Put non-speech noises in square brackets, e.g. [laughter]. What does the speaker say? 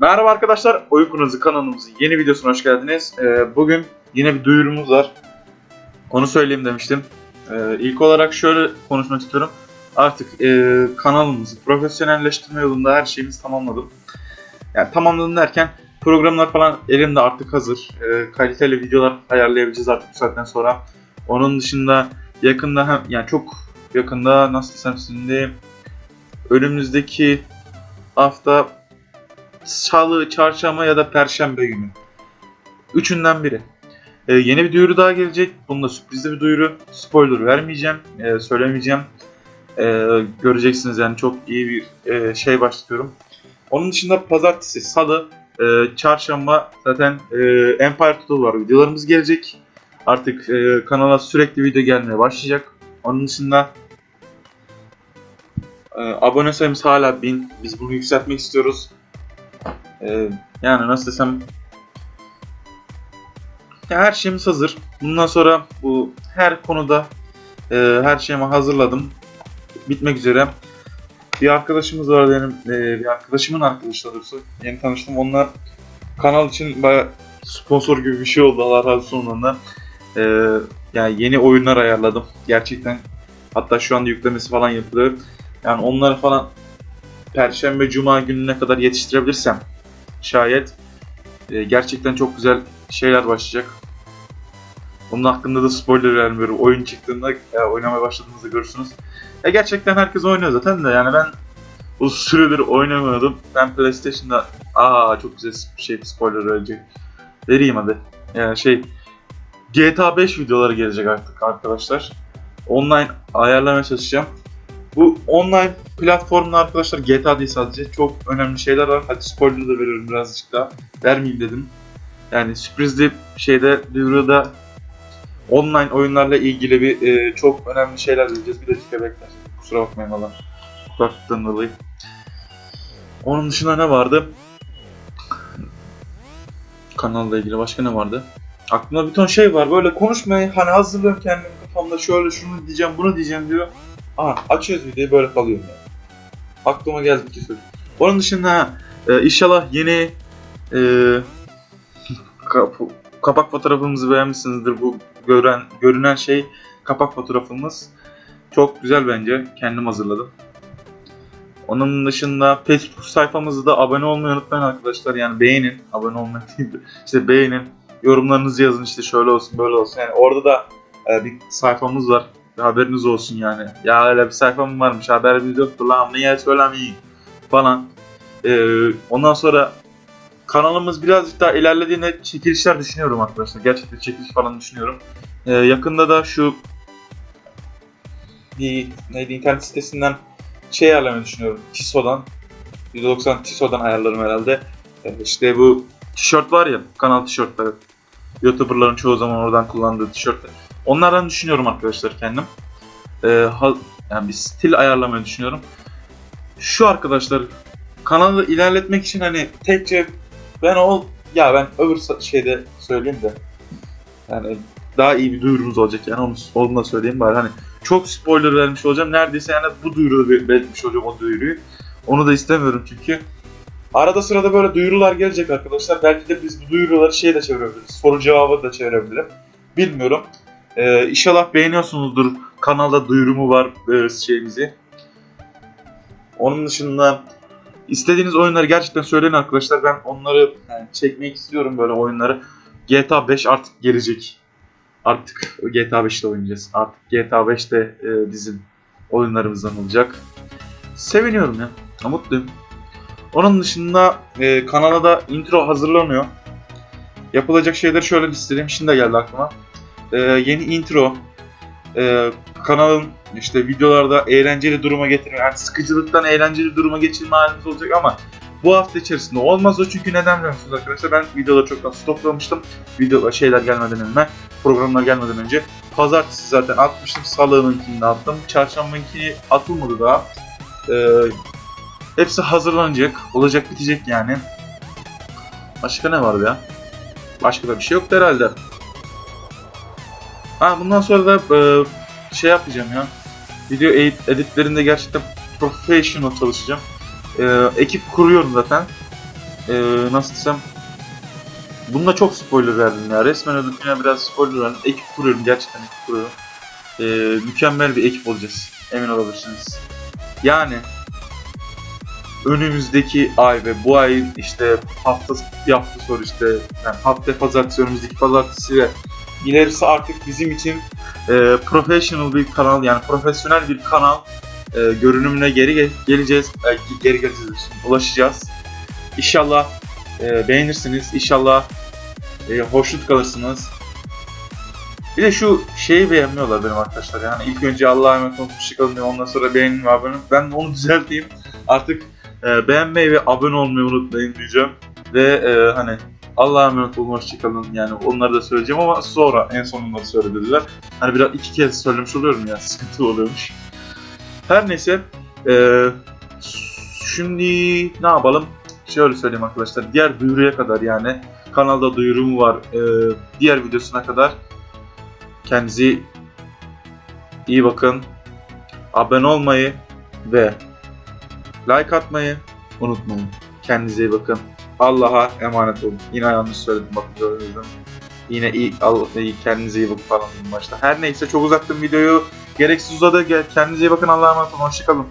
Merhaba arkadaşlar, Oyun kanalımızın yeni videosuna hoş geldiniz. Ee, bugün yine bir duyurumuz var. Onu söyleyeyim demiştim. Ee, ilk olarak şöyle konuşmak istiyorum. Artık e, kanalımızı profesyonelleştirme yolunda her şeyimizi tamamladım. Yani tamamladım derken programlar falan elimde artık hazır. Ee, kaliteli videolar ayarlayabileceğiz artık bu saatten sonra. Onun dışında yakında hem yani çok yakında nasıl desem şimdi önümüzdeki hafta salı, çarşamba ya da perşembe günü. Üçünden biri. Ee, yeni bir duyuru daha gelecek. Bunda sürprizli bir duyuru. Spoiler vermeyeceğim, e, söylemeyeceğim. E, göreceksiniz yani çok iyi bir e, şey başlıyorum. Onun dışında pazartesi, salı, e, çarşamba zaten e, Empire Total var. Videolarımız gelecek. Artık e, kanala sürekli video gelmeye başlayacak. Onun dışında e, abone sayımız hala 1000. Biz bunu yükseltmek istiyoruz. Ee, yani nasıl desem ya her şeyimiz hazır. Bundan sonra bu her konuda e, her şeyimi hazırladım. Bitmek üzere. Bir arkadaşımız var benim, e, bir arkadaşımın arkadaşı doğrusu. Yeni tanıştım. Onlar kanal için baya sponsor gibi bir şey oldu. Allah razı olsun ondan. E, yani yeni oyunlar ayarladım. Gerçekten. Hatta şu anda yüklemesi falan yapılıyor. Yani onları falan Perşembe, Cuma gününe kadar yetiştirebilirsem şayet e, gerçekten çok güzel şeyler başlayacak. Onun hakkında da spoiler vermiyorum. Oyun çıktığında ya, oynamaya başladığınızda görürsünüz. Ya gerçekten herkes oynuyor zaten de yani ben bu süredir oynamıyordum. Ben PlayStation'da aa çok güzel şey spoiler verecek. Vereyim hadi. Yani şey GTA 5 videoları gelecek artık arkadaşlar. Online ayarlamaya çalışacağım. Bu online platformda arkadaşlar GTA değil sadece çok önemli şeyler var. Hadi spoiler da veriyorum birazcık daha. Vermeyeyim dedim. Yani sürprizli şeyde duyuruda online oyunlarla ilgili bir e, çok önemli şeyler diyeceğiz. Bir dakika bekler. Kusura bakmayın valla. Kulaklıktan dolayı. Onun dışında ne vardı? Kanalla ilgili başka ne vardı? Aklımda bir ton şey var. Böyle konuşmayı hani hazırlıyorum kendimi kafamda şöyle şunu diyeceğim bunu diyeceğim diyor. Aa açıyoruz videoyu böyle kalıyorum yani. Aklıma geldi şey söyleyeyim. Onun dışında e, inşallah yeni e, kap- kapak fotoğrafımızı beğenmişsinizdir. Bu gören görünen şey kapak fotoğrafımız. Çok güzel bence. Kendim hazırladım. Onun dışında Facebook sayfamızda da abone olmayı unutmayın arkadaşlar. Yani beğenin. Abone olmayı değil de işte beğenin. Yorumlarınızı yazın işte şöyle olsun böyle olsun. Yani orada da e, bir sayfamız var. Haberiniz olsun yani. Ya öyle bir sayfam varmış haberimiz yoktu lan niye söylemeyin falan. Ee, ondan sonra kanalımız birazcık daha ilerlediğinde çekilişler düşünüyorum arkadaşlar. Gerçekten çekiliş falan düşünüyorum. Ee, yakında da şu bir neydi internet sitesinden şey ayarlamayı düşünüyorum. Tiso'dan. 190 Tiso'dan ayarlarım herhalde. Ee, işte bu tişört var ya kanal tişörtleri. Youtuberların çoğu zaman oradan kullandığı tişörtler. Onlardan düşünüyorum arkadaşlar kendim. Ee, ha- yani bir stil ayarlamayı düşünüyorum. Şu arkadaşlar kanalı ilerletmek için hani tekçe ben o ya ben öbür şeyde söyleyeyim de yani daha iyi bir duyurumuz olacak yani onu, onu da söyleyeyim bari. Hani çok spoiler vermiş olacağım neredeyse yani bu duyuruyu ver- belirtmiş olacağım o duyuruyu. Onu da istemiyorum çünkü. Arada sırada böyle duyurular gelecek arkadaşlar. Belki de biz bu duyuruları şey de çevirebiliriz soru cevabı da çevirebilirim. Bilmiyorum ee, inşallah beğeniyorsunuzdur. Kanalda duyurumu var e, şeyimizi. Onun dışında istediğiniz oyunları gerçekten söyleyin arkadaşlar. Ben onları yani çekmek istiyorum böyle oyunları. GTA 5 artık gelecek. Artık GTA 5'te oynayacağız. Artık GTA 5'te e, bizim oyunlarımızdan olacak. Seviniyorum ya. Mutluyum. Onun dışında e, kanala da intro hazırlanıyor. Yapılacak şeyleri şöyle listeleyeyim. Şimdi de geldi aklıma e, yeni intro, e, kanalın işte videolarda eğlenceli duruma getirme, yani sıkıcılıktan eğlenceli duruma geçirme halimiz olacak ama bu hafta içerisinde olmaz o çünkü neden biliyor musunuz arkadaşlar? Ben videoları çoktan stoklamıştım. Video şeyler gelmeden önce, programlar gelmeden önce. Pazartesi zaten atmıştım, salığınkini de attım. Çarşambakini atılmadı daha. E, hepsi hazırlanacak, olacak bitecek yani. Başka ne vardı ya? Başka da bir şey yoktu herhalde. Ha bundan sonra da e, şey yapacağım ya. Video edit- editlerinde gerçekten professional çalışacağım. E, ekip kuruyorum zaten. e, nasıl desem Bunda çok spoiler verdim ya. Resmen ödülüne biraz spoiler verdim. Ekip kuruyorum. Gerçekten ekip kuruyorum. E, mükemmel bir ekip olacağız. Emin olabilirsiniz. Yani önümüzdeki ay ve bu ayın işte hafta bir hafta sonra işte yani hafta pazartesi önümüzdeki pazartesi ve ilerisi artık bizim için e, professional bir kanal yani profesyonel bir kanal e, görünümüne geri gel- geleceğiz. E, geri geleceğiz. Ulaşacağız. İnşallah e, beğenirsiniz. İnşallah e, hoşnut kalırsınız. Bir de şu şeyi beğenmiyorlar benim arkadaşlar. Yani ilk önce Allah'a emanet olun, hoşçakalın diyor. Ondan sonra beğenin ve abone olun. Ben onu düzelteyim. Artık e, beğenmeyi ve abone olmayı unutmayın diyeceğim. Ve e, hani Allah'a emanet olun, hoşçakalın. Yani onları da söyleyeceğim ama sonra en sonunda söylediler. Hani biraz iki kez söylemiş oluyorum ya. [laughs] Sıkıntı oluyormuş. Her neyse. E, şimdi ne yapalım? Şöyle söyleyeyim arkadaşlar. Diğer duyuruya kadar yani kanalda duyurum var. E, diğer videosuna kadar kendinize iyi bakın. Abone olmayı ve like atmayı unutmayın. Kendinize iyi bakın. Allah'a emanet olun. Yine yanlış söyledim bakın gördüğünüz gibi. Yine iyi, al, iyi kendinize iyi bakın falan başta. Her neyse çok uzattım videoyu. Gereksiz uzadı. Kendinize iyi bakın. Allah'a emanet olun. Hoşçakalın.